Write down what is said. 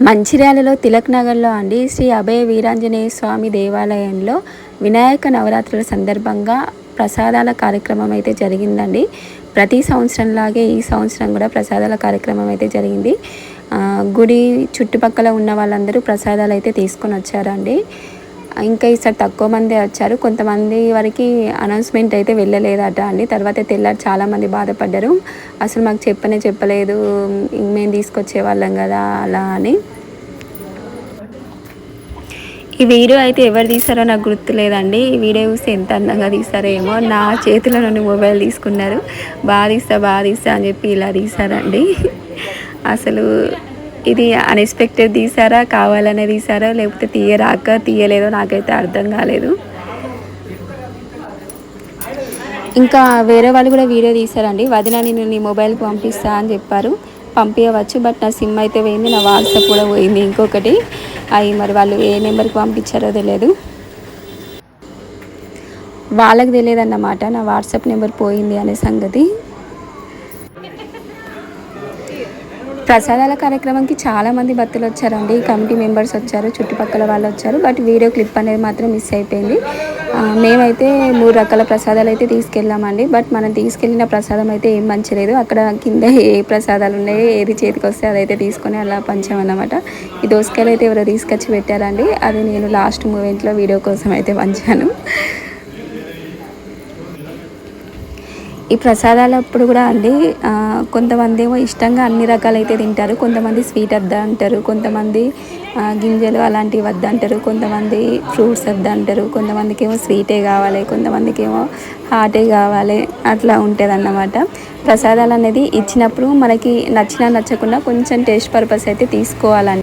మంచిర్యాలలో తిలక్ నగర్లో అండి శ్రీ అభయ వీరాంజనేయ స్వామి దేవాలయంలో వినాయక నవరాత్రుల సందర్భంగా ప్రసాదాల కార్యక్రమం అయితే జరిగిందండి. ప్రతి సంవత్సరంలాగే ఈ సంవత్సరం కూడా ప్రసాదాల కార్యక్రమం అయితే జరిగింది. గుడి చుట్టుపక్కల ఉన్న వాళ్ళందరూ ప్రసాదాలు అయితే తీసుకొని వచ్చారండి. ఇంకా ఈసారి తక్కువ మంది వచ్చారు. కొంతమంది వరకు అనౌన్స్మెంట్ అయితే వెళ్ళలేదట అండి. తర్వాత తెల్లారు చాలామంది బాధపడ్డారు. అసలు మాకు చెప్పనే చెప్పలేదు. మేము తీసుకొచ్చే వాళ్ళం కదా అలా అని. ఈ వీడియో అయితే ఎవరు తీసారో నాకు గుర్తులేదండి ఈ వీడియో చూస్తే ఎంత అందంగా తీసారో ఏమో నా చేతిలో నుండి మొబైల్ తీసుకున్నారు. బాగా తీస్తా బాగా తీస్తా అని చెప్పి ఇలా తీసారండి. అసలు ఇది అన్ఎక్స్పెక్టెడ్ తీసారా కావాలనే తీసారా లేకపోతే తీయరాక తీయలేదో నాకైతే అర్థం కాలేదు. ఇంకా వేరే వాళ్ళు కూడా వీడియో తీసారండి వదిన నేను నీ మొబైల్కి పంపిస్తా అని చెప్పారు. పంపించవచ్చు బట్ నా సిమ్ అయితే పోయింది నా వాట్సాప్ కూడా పోయింది ఇంకొకటి. అవి మరి వాళ్ళు ఏ నెంబర్కి పంపించారో తెలియదు. వాళ్ళకి తెలియదు అన్నమాట నా వాట్సాప్ నెంబర్ పోయింది అనే సంగతి. ప్రసాదాల కార్యక్రమంకి చాలామంది భక్తులు వచ్చారండి. కమిటీ మెంబర్స్ వచ్చారు చుట్టుపక్కల వాళ్ళు వచ్చారు. బట్ వీడియో క్లిప్ అనేది మాత్రం మిస్ అయిపోయింది. మేమైతే మూడు రకాల ప్రసాదాలు అయితే తీసుకెళ్ళామండి. బట్ మనం తీసుకెళ్ళిన ప్రసాదం అయితే ఏం మంచిలేదు అక్కడ కింద ఏ ప్రసాదాలు ఉన్నాయో ఏది చేతికి వస్తే అదైతే తీసుకొని అలా పంచామన్నమాట ఈ దోసకాయలు అయితే ఎవరో తీసుకొచ్చి పెట్టారండి. అది నేను లాస్ట్ మూమెంట్లో వీడియో కోసం అయితే పంచాను. ఈ ప్రసాదాలప్పుడు కూడా అండి కొంతమంది ఏమో ఇష్టంగా అన్ని రకాలైతే తింటారు. కొంతమంది స్వీట్ వద్ద అంటారు. కొంతమంది గింజలు అలాంటివి వద్ద అంటారు. కొంతమంది ఫ్రూట్స్ వద్ద అంటారు. కొంతమందికి ఏమో స్వీటే కావాలి. కొంతమందికి ఏమో హాటే కావాలి. అట్లా ఉంటుంది అన్నమాట ప్రసాదాలు అనేది ఇచ్చినప్పుడు మనకి నచ్చినా నచ్చకుండా కొంచెం టేస్ట్ పర్పస్ అయితే తీసుకోవాలండి.